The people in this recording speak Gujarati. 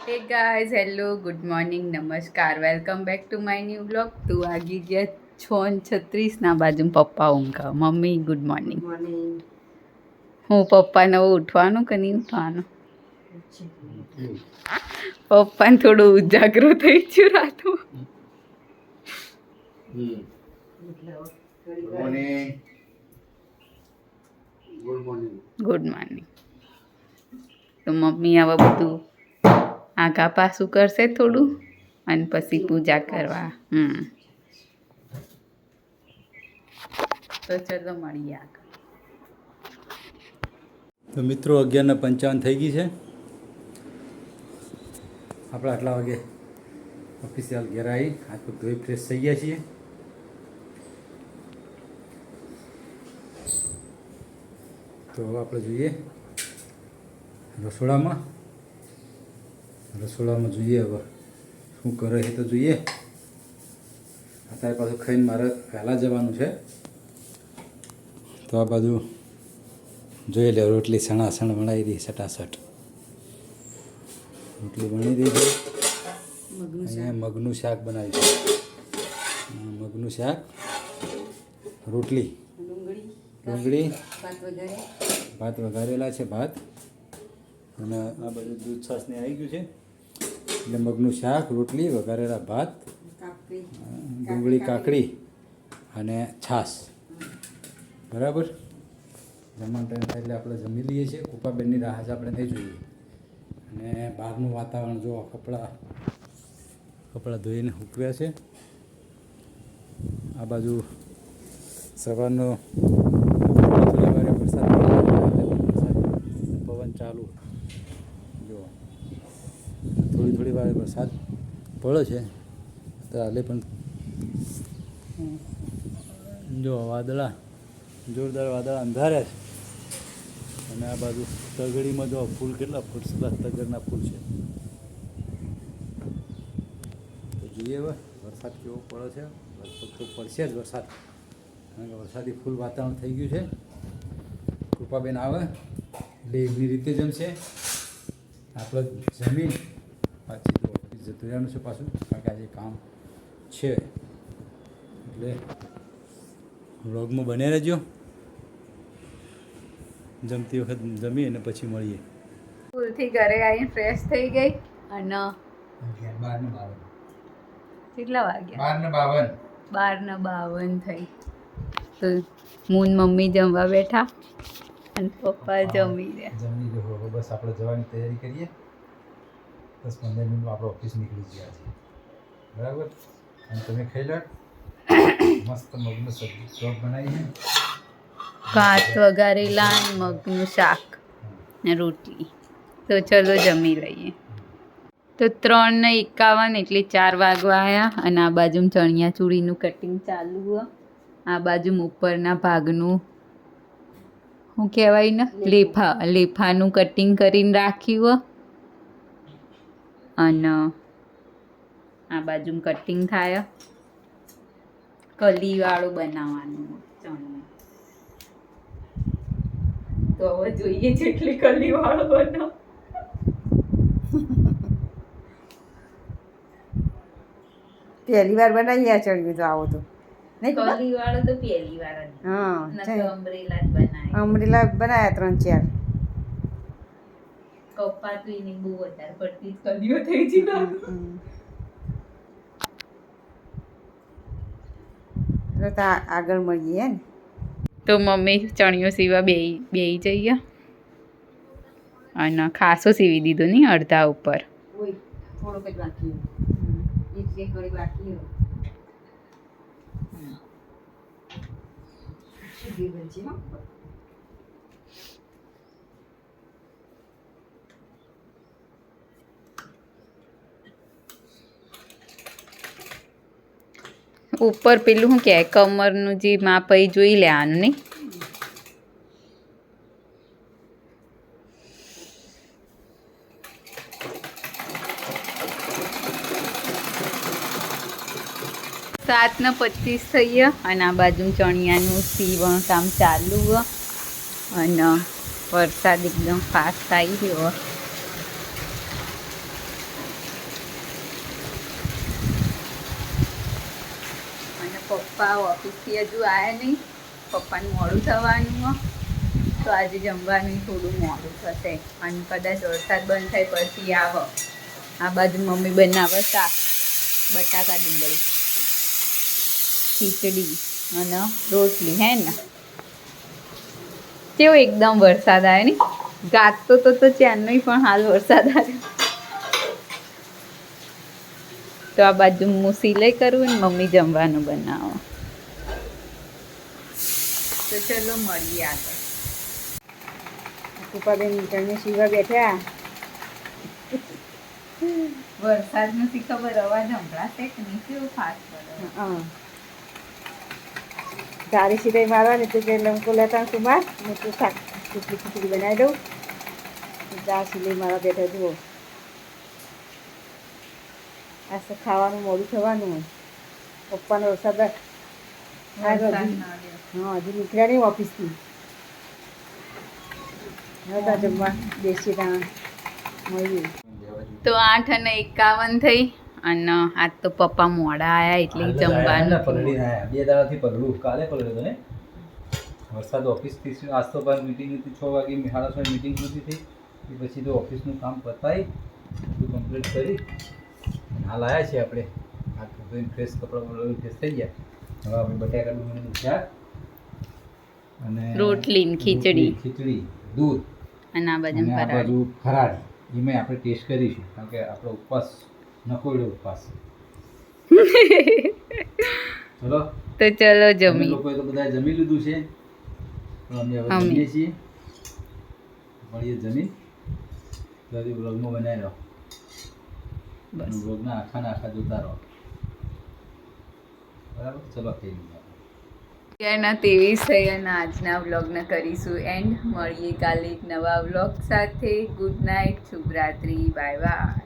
Hey guys hello good morning નમસ્કાર welcome back to my new blog તું વાગી ગયા છો ને છત્રીસ બાજુ પપ્પા ઊંઘા મમ્મી ગુડ મોર્નિંગ મોર્નિંગ હું પપ્પાને હવે ઉઠવાનું કે નહીં ઉઠવાનું? પપ્પાને થોડું ઉજાગરો થઈ ગયું રાતમાં good morning good morning good morning તો મમ્મી આવા બધું આગા પાછું કરશે થોડું અને પછી પૂજા કરવા. હમ. તો ચલો મળીએ આગળ. તો મિત્રો, અગિયારના પંચાવન થઈ ગઈ છે. આપણે આટલા વાગે ઓફિસિયલ ઘેર આવી હાથ પગ ધોઈ ફ્રેશ થઈ ગયા છીએ. તો આપણે જોઈએ રસોડામાં. રસોડામાં જોઈએ હવે. શું કરે છે તો જોઈએ. અત્યારે પાછું ખાઈને મારે વહેલા જવાનું છે. તો આ બાજુ જોઈ લે રોટલી સણાસણ બનાવી દી સટાસટ રોટલી બની દીધી અહીંયા મગનું શાક બનાવ્યું મગનું શાક રોટલી. ડુંગળી ભાત વઘારેલા છે ભાત. અને આ બધું દૂધ છાશને આવી ગયું છે. એટલે મગનું શાક રોટલી વઘારેલા ભાત ડુંગળી કાકડી અને છાશ. બરાબર? જમવાનું ટાઈમ થાય એટલે આપણે જમી લઈએ છીએ. કૃપાબેનની રાહ જ આપણે નહીં જોઈએ. અને બહારનું વાતાવરણ જો કપડાં કપડાં ધોઈને સૂકવ્યા છે. આ બાજુ સવારનો થોડા વારે વરસાદ વરસાદ પવન ચાલુ. જો થોડી થોડી વાર વરસાદ પડે છે હાલે પણ જો વાદળા, જોરદાર વાદળા અંધારે છે. અને આ બાજુ તગડીમાં જો ફૂલ કેટલા સરસ તગડના ફૂલ છે. તો જોઈએ હવે વરસાદ કેવો પડે છે. લગભગ તો પડશે જ વરસાદ, કારણ કે વરસાદી ફૂલ વાતાવરણ થઈ ગયું છે. કૃપાબેન આવે, એટલે એમની રીતે જમશે. આપણે જમીન પાછી તો ઓફિસ જતું રહેવાનું છે પાછું કારણ કે આજે કામ છે. એટલે વ્લોગમાં બને રહેજો. જમતી વખત જમી અને પછી મળીએ. સ્કૂલથી ઘરે આવીને ફ્રેશ થઈ ગઈ અને બાર ને બાવન. કેટલા વાગ્યા? બાર ને બાવન. બાર ને બાવન થઈ. તો હું મમ્મી જમવા બેઠા અને પપ્પા જમી રહ્યા. જમી બસ આપણે જવાની તૈયારી કરીએ. દસ પંદર મિનિટમાં આપણે ઓફિસ નીકળી ગયા છીએ. બરાબર? અને તમે ખાઈ લો મસ્ત મગનું સબ્જી ચોપ બનાવીને ભાત વઘારેલા મગનું શાક ને રોટલી. તો ચલો જમી લઈએ. તો ત્રણ ને એકાવન એટલે ચાર વાગવા આવ્યા અને આ બાજુ ચણિયા ચૂડીનું કટિંગ ચાલુ હ. આ બાજુ ઉપરના ભાગનું શું કહેવાય ને? લેફા લેફાનું કટિંગ કરીને રાખ્યું હ. અને આ બાજુ કટિંગ થાય. કલીવાળું બનાવવાનું ચણિયા તો હવે જોઈએ જેટલી કલીવાળું બનાવ. પહેલી વાર બનાવી આ ચડ્યું તો આવો તો? કલીવાળો તો પહેલી વાર હા અમરેલા જ બનાય અમરેલા બનાવ્યા ત્રણ ચાર. કપ્પા તો એની બહુ વધારે પડતી જ કદીઓ થઈ છે તો તો આગળ મળીએ ને તો મમ્મી ચણિયો સીવા બે બે જઈએ અને ખાસો સીવી દીધો નહીં અડધા ઉપર. ઓય થોડોક જ બાકી એક એક ઘડી બાકી સીધી બનશે હો ઉપર પેલું શું કહેવાય? કમરનું જે માપ એ જોઈ લેવાનું નહીં? સાત ને પચીસ ગયા અને આ બાજુ ચણિયાનું સીવણ કામ ચાલુ અને વરસાદ એકદમ ફાસ્ટ આવી રહ્યો પપ્પા ઓફિસથી હજુ આવ્યા નહીં. પપ્પાનું મોડું થવાનું તો આજે જમવાનું થોડું મોડું થશે. અને કદાચ વરસાદ બંધ થાય પછી આવો. આ બાજુ મમ્મી બનાવે શાક, બટાકા ડુંગળી, ખીચડી અને રોટલી, હે ને? કેવો એકદમ વરસાદ આવે ને ગાતો તો તો ચેન્નઈ પણ હાલ વરસાદ આવ્યો. તો આ બાજુ હું સિલાઈ કરું ને મમ્મી જમવાનું બનાવો. તો ચલો મળીએ આગળ. કૃપાબેન તમે સીવા બેઠા. વરસાદ નથી ખબર અવાજ સંભળાશે કે નહીં? કેવું ફાસ્ટ પડે સારી સિલાઈ મારવા ને તો કે લંકો લેતા કુમાર ને તું શાક ખીચડી ખીચડી બનાવી દઉં. ચા સિલાઈ મારવા બેઠા જુઓ. આ તો ખાવાનું મોડું થવાનું હોય. પપ્પાનો વરસાદ હા, હજુ આવ્યો. નીકળ્યા નહીં ઓફિસથી. હતા જમવા ત્યાં તો આઠ અને એકાવન થઈ અને આજ તો પપ્પા મોડા આયા એટલે જમવાનું. પલડી આયા. બે દાડાથી પલડું કાલે પલડ્યો હતો ને? વરસાદ ઓફિસથી આજ તો બાર મીટિંગ હતી છ વાગે સાડા છ મીટિંગ નથી થઈ. એ પછી તો ઓફિસનું કામ પતાવી બધું કમ્પ્લીટ કરી. અને લાયા છે આપણે. હાથ ધોઈને ફ્રેશ કપડાં બપડા ફ્રેશ થઈ ગયા. હવે આપણે બટાકા ડુંગળીનું શાક અને રોટલી ખીચડી. ખીચડી દૂધ અને આ બાજુ આ બાજુ ફરાળી. એમાં આપણે ટેસ્ટ કરીશું કારણ કે આપણો ઉપવાસ નકોડ્યો ઉપવાસ ચલો. તો ચલો જમી. લોકોએ તો બધા જમી લીધું છે. અમે હવે જમીએ છીએ. મળીએ જમી. તો બ્લોગમાં બનાવી રહો બસ. વ્લોગના આખા ને આખા જોતા રહો. બરાબર? ચલો થઈ અત્યારના તેવીસ થઈ અને આજના વ્લોગને કરીશું એન્ડ. મળીએ કાલે એક નવા વ્લોગ સાથે. ગુડ નાઇટ શુભરાત્રી બાય બાય.